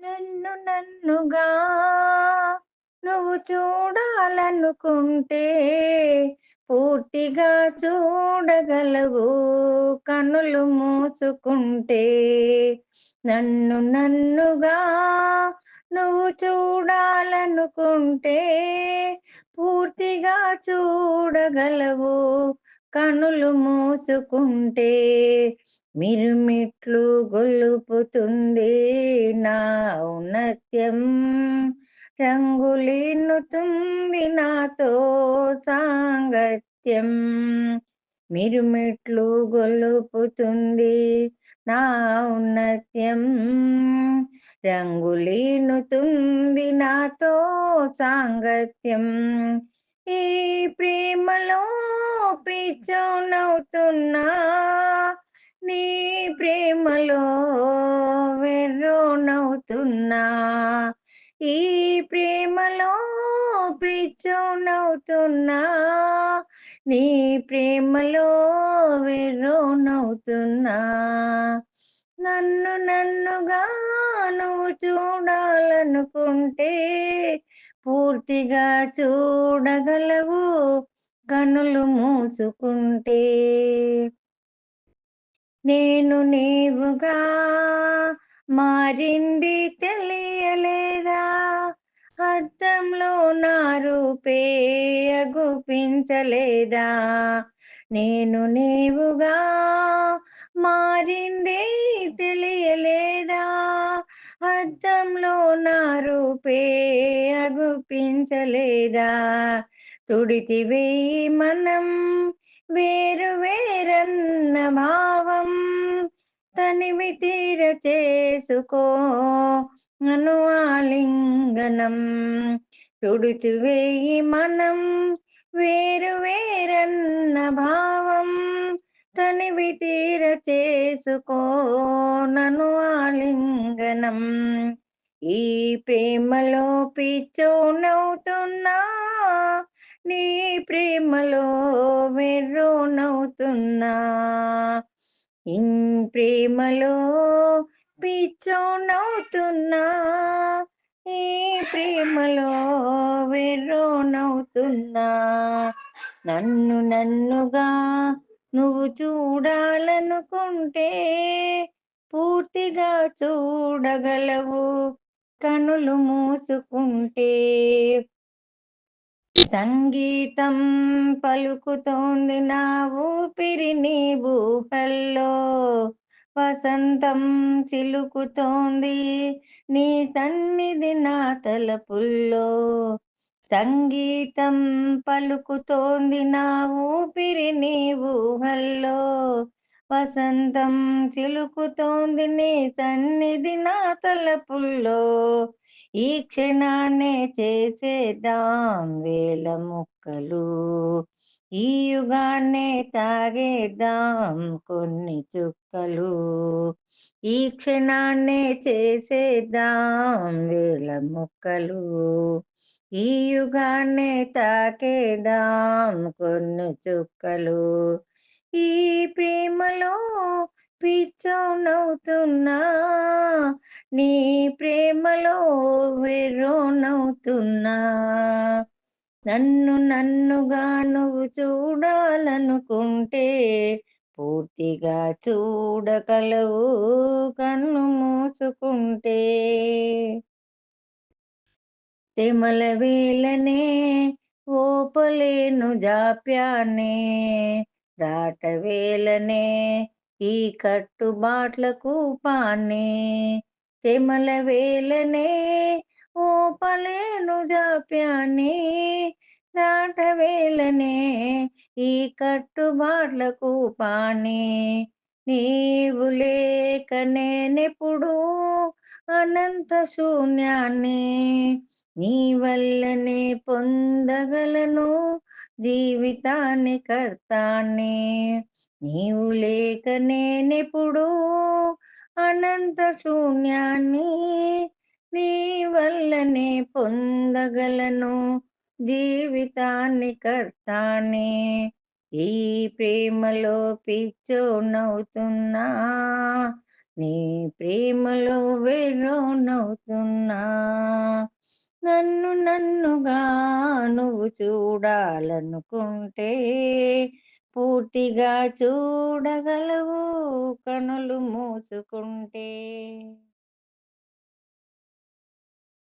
నన్ను నన్నుగా నువ్వు చూడాలనుకుంటే పూర్తిగా చూడగలవు కనులు మూసుకుంటే. నన్ను నన్నుగా నువ్వు చూడాలనుకుంటే పూర్తిగా చూడగలవు కనులు మూసుకుంటే. మిరుమిట్లు గొలుపుతుంది నా ఔన్నత్యం. రంగులీనుతుంది నాతో సాంగత్యం. మిరుమిట్లు గొలుపుతుంది నా ఔన్నత్యం. రంగులీనుతుంది నాతో సాంగత్యం. ఈ ప్రేమలో పిచ్చోనవుతున్నా నీ ప్రేమలో వెర్రోనవుతున్నా ఈ ప్రేమలో పిచ్చోనవుతున్నా నీ ప్రేమలో వెర్రోనవుతున్నా నన్ను నన్నుగా నువ్వు చూడాలనుకుంటే పూర్తిగా చూడగలవు కనులు మూసుకుంటే. నేను నీవుగా మారింది తెలియలేదా? అద్దంలో నా రూపే నేను నీవుగా మారింది తెలియలేదా? అద్దంలో నా రూపే అగుపించలేదా? వేయి మనం వేరు వేరన్న భావం తనివి తీర చేసుకో. అను ఆలింగనం తుడిచివేయి మనం. వేరు వేరన్న భావం తనివి తీర చేసుకో. నను ఆలింగనం ఈ ప్రేమలో పిచ్చోనవుతున్నా. నీ ప్రేమలో వెర్రోనవుతున్నా ఇన్ ప్రేమలో పిచ్చోనవుతున్నా ఈ ప్రేమలో వెర్రోనవుతున్నా నన్ను నన్నుగా నువ్వు చూడాలనుకుంటే పూర్తిగా చూడగలవు. కనులు మూసుకుంటే సంగీతం పలుకుతోంది నా ఊపిరి నీ ఊహల్లో వసంతం చిలుకుతోంది నీ సన్నిధి నా తలపుల్లో. సంగీతం పలుకుతోంది నా ఊపిరి నీ ఊహల్లో వసంతం చిలుకుతోంది నీ సన్నిధి నా తలపుల్లో. ఈ క్షణాన్నే చేసేద్దాం వేల ముక్కలు. ఈ యుగాన్నే తాగేద్దాం కొన్ని చుక్కలు. ఈ క్షణాన్నే చేసేద్దాం వేల ముక్కలు. ఈ యుగాన్నే తాకేద్దాం కొన్ని చుక్కలు. ఈ ప్రేమలో పిచ్చోనవుతున్నా నీ ప్రేమలో వెర్రోనవుతున్నా. నన్ను నన్నుగా నువ్వు చూడాలనుకుంటే పూర్తిగా చూడగలవు కన్ను మూసుకుంటే. తెమల వేలనే ఓపలేను జాప్యానే దాటవేలనే ఈ కట్టుబాట్లకు పానే తెమల వేలనే ఓపలేను జాప్యాన్ని దాటవేలనే ఈ కట్టుబాట్లకు పానే. నీవు లేక నేనెప్పుడు అనంత శూన్యాన్ని నీ వల్లనే పొందగలను జీవితాన్ని కర్తాన్ని. నీవు లేక నేనెప్పుడు అనంత శూన్యాన్ని నీ వల్లనే పొందగలను. జీవితాన్ని కర్తాన్ని ఈ ప్రేమలో పిచ్చోనవుతున్నా నీ ప్రేమలో వెర్రోనవుతున్నా. నన్ను నన్నుగా నువ్వు చూడాలనుకుంటే పూర్తిగా చూడగలవు కనులు మూసుకుంటే.